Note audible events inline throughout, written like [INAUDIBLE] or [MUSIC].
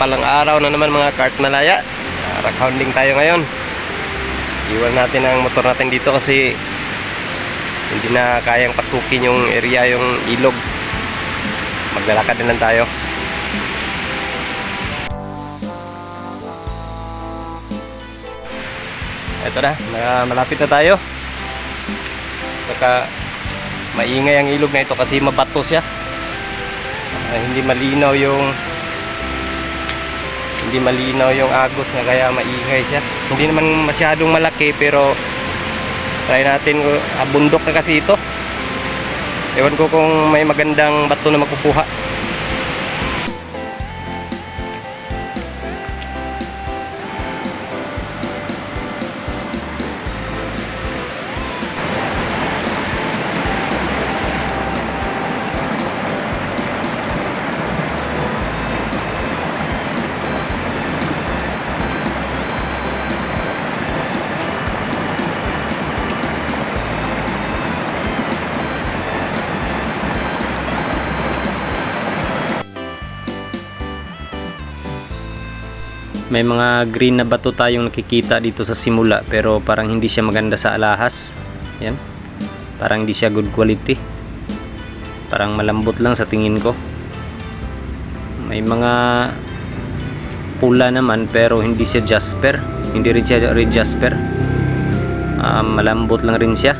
Mapalang araw na naman mga kart malaya. Uh, rock hounding tayo ngayon. Iwan natin ang motor natin dito kasi hindi na kayang pasukin yung area yung ilog. Maglalakad na lang tayo. Ito na, na- malapit na tayo. Saka maingay ang ilog na ito kasi mabato siya. Ah, hindi malinaw yung hindi malinaw yung agos na kaya maingay siya. Hindi naman masyadong malaki pero try natin ah, bundok na kasi ito. Ewan ko kung may magandang bato na makukuha. May mga green na bato tayong nakikita dito sa simula pero parang hindi siya maganda sa alahas. Yan. Parang hindi siya good quality. Parang malambot lang sa tingin ko. May mga pula naman pero hindi siya jasper. Hindi rin siya red jasper. Ah, malambot lang rin siya.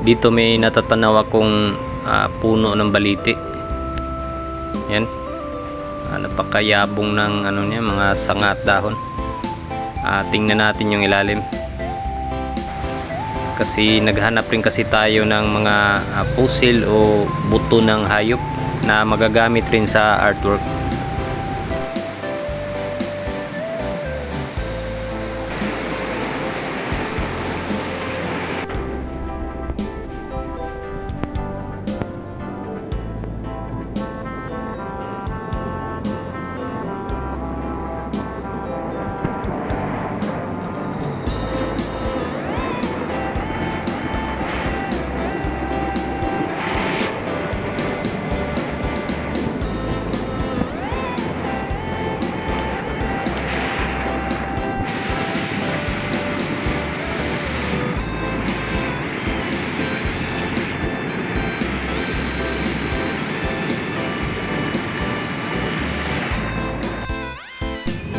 Dito may natatanaw akong ah, puno ng baliti. Yan. Napakayabong ng ano niya, mga sanga at dahon. Ah, tingnan natin yung ilalim. Kasi naghanap rin kasi tayo ng mga ah, fossil o buto ng hayop na magagamit rin sa artwork.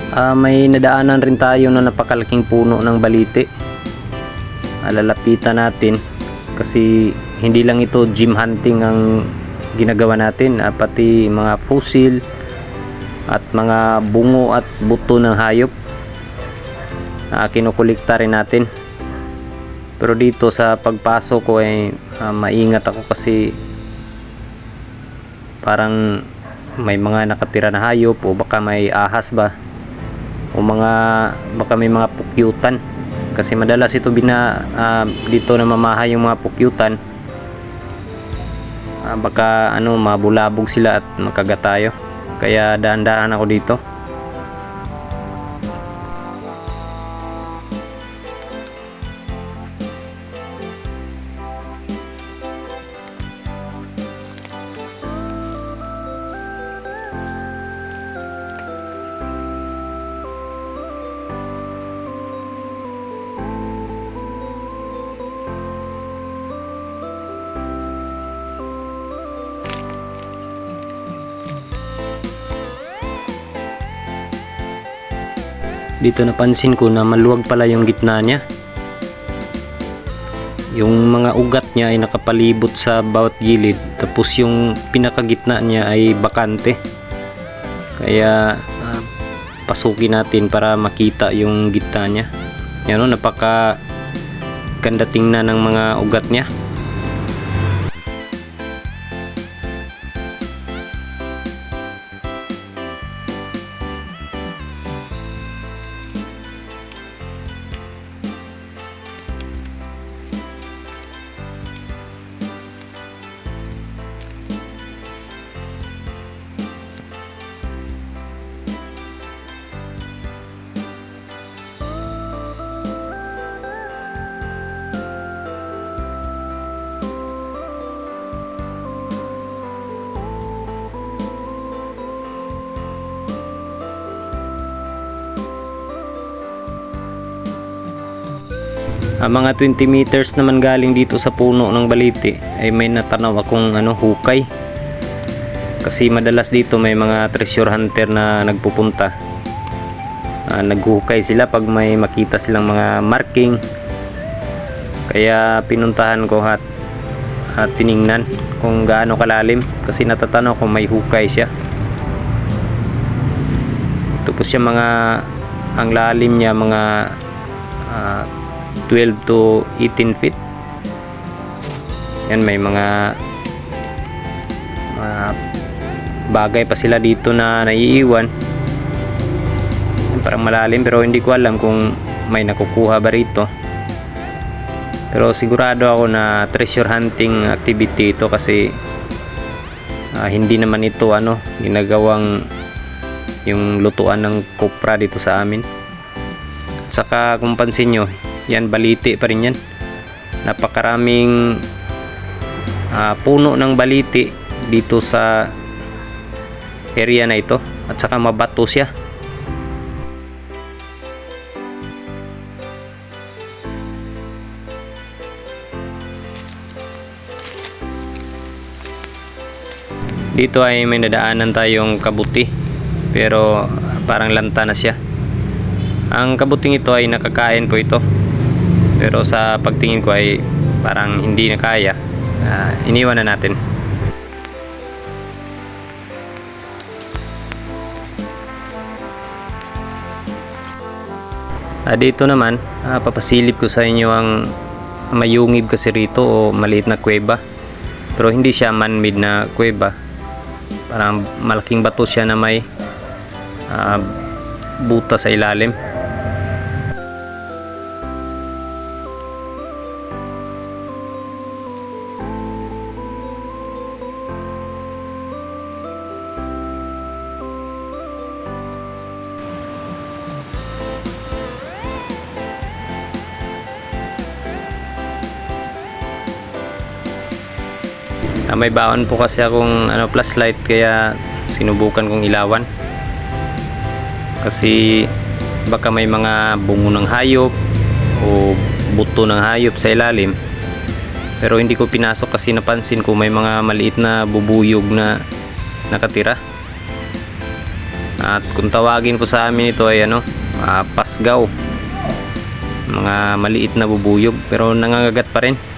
Ah, may nadaanan rin tayo na napakalaking puno ng baliti. Alalapitan natin kasi hindi lang ito gym hunting ang ginagawa natin, ah, pati mga fossil at mga bungo at buto ng hayop. Ah, kinukulikta rin natin. Pero dito sa pagpasok ko ay ah, maingat ako kasi parang may mga nakatira na hayop o baka may ahas ba o mga baka may mga pukyutan. Kasi madalas ito bina ah, dito na mamahay yung mga pukyutan. Ah, baka ano mabulabog sila at makagat tayo kaya daan-daan ako dito dito napansin ko na maluwag pala yung gitna niya. Yung mga ugat niya ay nakapalibot sa bawat gilid tapos yung pinakagitna niya ay bakante. Kaya ah, pasukin natin para makita yung gitna niya. Yan o napaka ganda tingnan ng mga ugat niya Ah, mga 20 meters naman galing dito sa puno ng baliti ay may natanaw akong ano hukay. Kasi madalas dito may mga treasure hunter na nagpupunta. Ah, naghuhukay sila pag may makita silang mga marking. Kaya pinuntahan ko at, at tiningnan kung gaano kalalim kasi natatanaw kung may hukay siya. Po siya mga ang lalim niya mga ah, 12 to 18 feet. Yan may mga mga bagay pa sila dito na naiiwan. Parang malalim pero hindi ko alam kung may nakukuha ba rito. Pero sigurado ako na treasure hunting activity ito kasi ah, hindi naman ito ano ginagawang yung lutuan ng kopra dito sa amin. At saka kung pansin nyo, yan baliti pa rin yan. Napakaraming ah, puno ng baliti dito sa area na ito at saka mabato siya. Dito ay may nadaanan tayong kabuti pero parang lanta na siya. Ang kabuting ito ay nakakain po ito. Pero sa pagtingin ko ay parang hindi na kaya. Ah, iniwan na natin. Ah, dito naman, ah, papasilip ko sa inyo ang mayungib kasi rito o maliit na kuweba. Pero hindi siya man-made na kuweba. Parang malaking bato siya na may ah, buta sa ilalim. May baon po kasi akong ano, flashlight kaya sinubukan kong ilawan. Kasi baka may mga bungo ng hayop o buto ng hayop sa ilalim. Pero hindi ko pinasok kasi napansin ko may mga maliit na bubuyog na nakatira. At kung tawagin po sa amin ito ay ano, ah, pasgaw. Mga maliit na bubuyog pero nangangagat pa rin.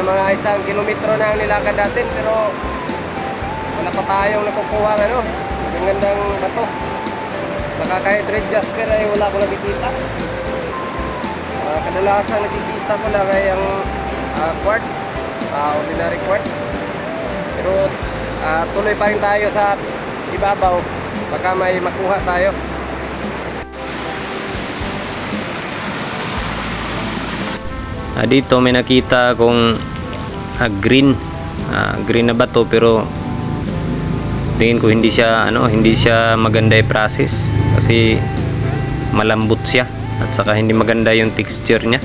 Sa mga isang kilometro na ang nilakad natin pero wala pa tayong nakukuha ng ano, ang gandang bato. Saka kahit red jasper ay wala ko nakikita. Ah, kadalasan nakikita ko lang ay ang ah, quartz, ah, ordinary quartz. Pero ah, tuloy pa rin tayo sa ibabaw. Baka may makuha tayo. Ah, dito may nakita akong ah, green. Ah, green na bato pero tingin ko hindi siya ano hindi siya maganda yung process. Kasi malambot siya at saka hindi maganda yung texture niya.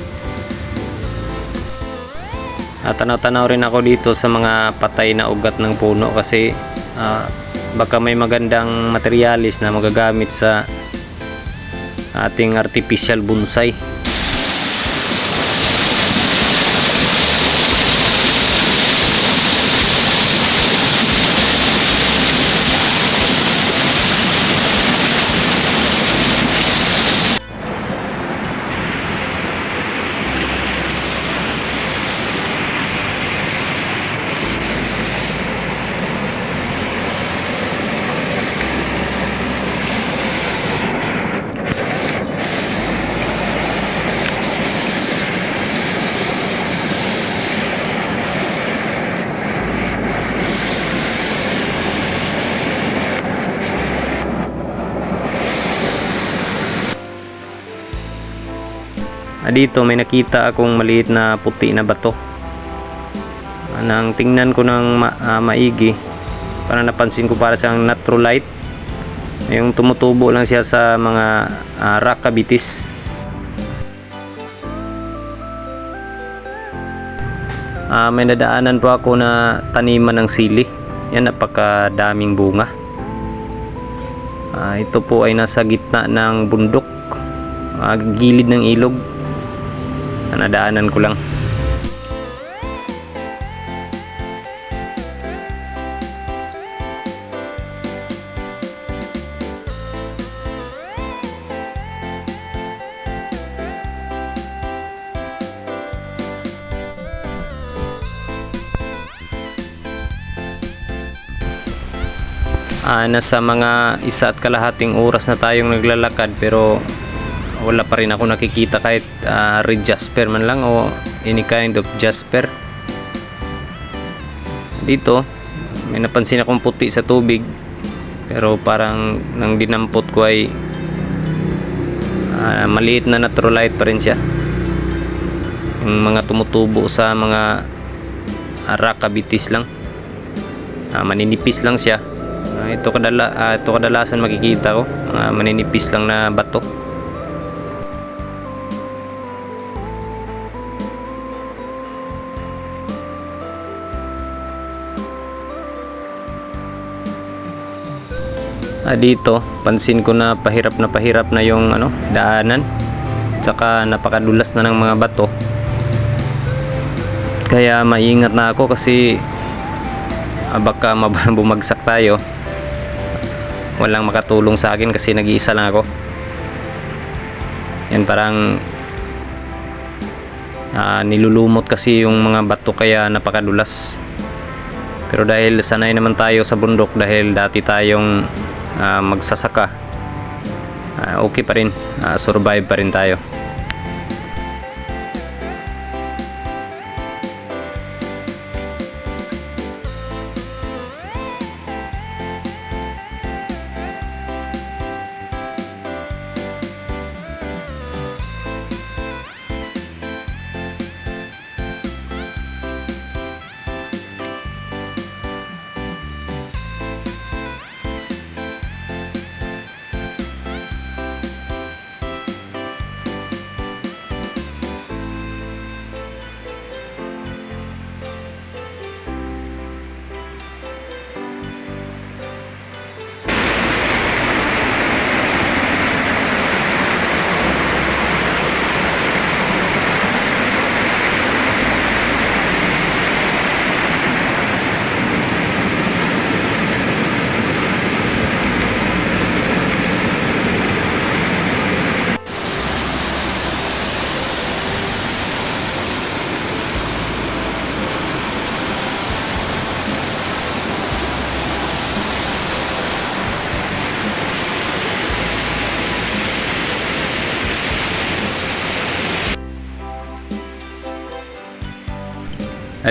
At tanaw-tanaw rin ako dito sa mga patay na ugat ng puno kasi ah, baka may magandang materialis na magagamit sa ating artificial bonsai dito may nakita akong maliit na puti na bato. Nang tingnan ko ng ma- ah, maigi, parang napansin ko para siyang natrolite. Yung tumutubo lang siya sa mga ah, rock. Ah, may nadaanan po ako na taniman ng sili. Yan, napakadaming bunga. Ah, ito po ay nasa gitna ng bundok, ah, gilid ng ilog. Na nadaanan ko lang. Ah, nasa mga isa at kalahating oras na tayong naglalakad pero wala pa rin ako nakikita kahit ah, red jasper man lang o any kind of jasper. Dito may napansin akong puti sa tubig pero parang nang dinampot ko ay ah, maliit na naturalite pa rin siya. Yung mga tumutubo sa mga ah, rock cavities lang. Ah, maninipis lang siya. Ah, ito kadala ah, ito kadalasan makikita ko mga maninipis lang na bato Ah, dito pansin ko na pahirap na pahirap na yung ano daanan. Tsaka napakadulas na ng mga bato. Kaya maingat na ako kasi ah, baka [LAUGHS] bumagsak tayo. Walang makatulong sa akin kasi nag-iisa lang ako. Yan parang ah, nilulumot kasi yung mga bato kaya napakadulas. Pero dahil sanay naman tayo sa bundok dahil dati tayong ah, magsasaka. Ah, okay pa rin. Ah, survive pa rin tayo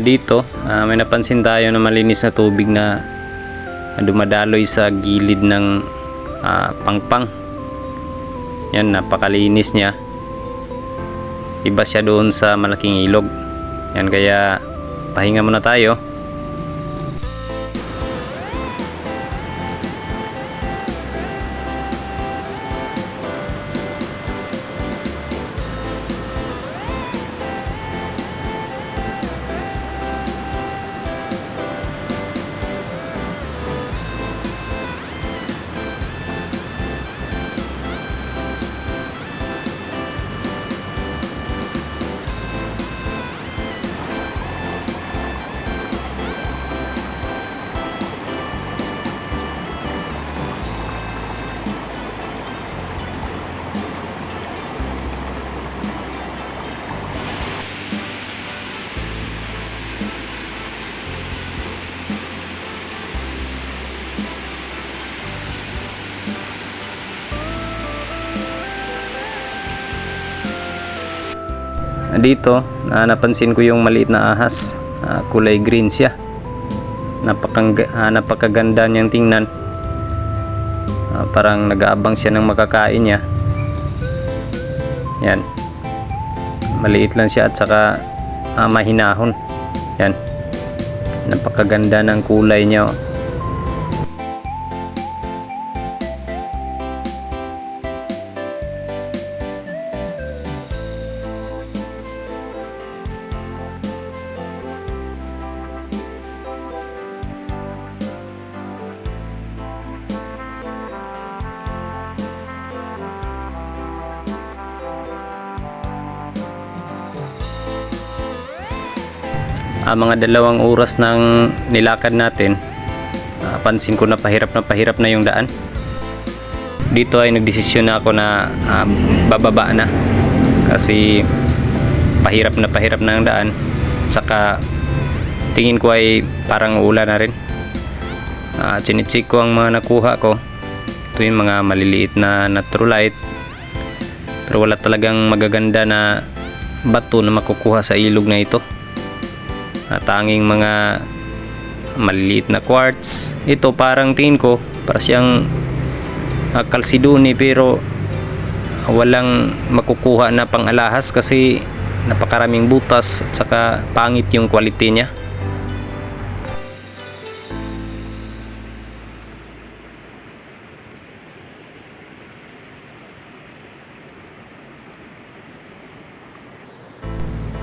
dito, ah, may napansin tayo na malinis na tubig na dumadaloy sa gilid ng ah, pangpang. Yan, napakalinis niya. Iba siya doon sa malaking ilog. Yan, kaya pahinga muna tayo. Dito na napansin ko yung maliit na ahas Ah, kulay green siya Napakang, ah, napakaganda niyang tingnan Ah, parang nag-aabang siya ng makakain niya yan maliit lang siya at saka ah, mahinahon. Yan. Napakaganda ng kulay niya. oh. Ah, mga dalawang oras ng nilakad natin, ah, pansin ko na pahirap na pahirap na yung daan. Dito ay nagdesisyon na ako na ah, bababa na kasi pahirap na pahirap na ang daan. Saka tingin ko ay parang ulan na rin. Uh, chinichik ko ang mga nakuha ko. Ito yung mga maliliit na naturalite. Pero wala talagang magaganda na bato na makukuha sa ilog na ito na tanging mga maliliit na quartz ito parang tingin ko para siyang uh, kalsidoni pero walang makukuha na pang alahas kasi napakaraming butas at saka pangit yung quality niya.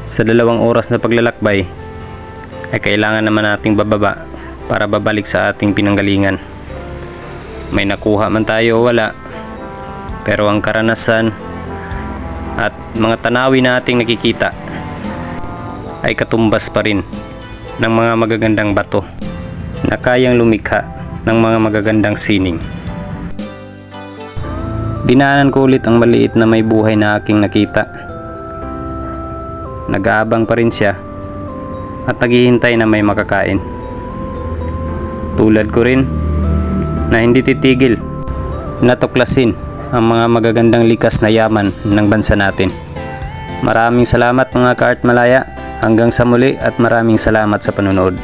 Sa dalawang oras na paglalakbay ay kailangan naman nating bababa para babalik sa ating pinanggalingan. May nakuha man tayo o wala, pero ang karanasan at mga tanawin na ating nakikita ay katumbas pa rin ng mga magagandang bato na kayang lumikha ng mga magagandang sining. Dinaanan ko ulit ang maliit na may buhay na aking nakita. Nag-aabang pa rin siya at naghihintay na may makakain. Tulad ko rin na hindi titigil natuklasin ang mga magagandang likas na yaman ng bansa natin. Maraming salamat mga kaart malaya. Hanggang sa muli at maraming salamat sa panonood.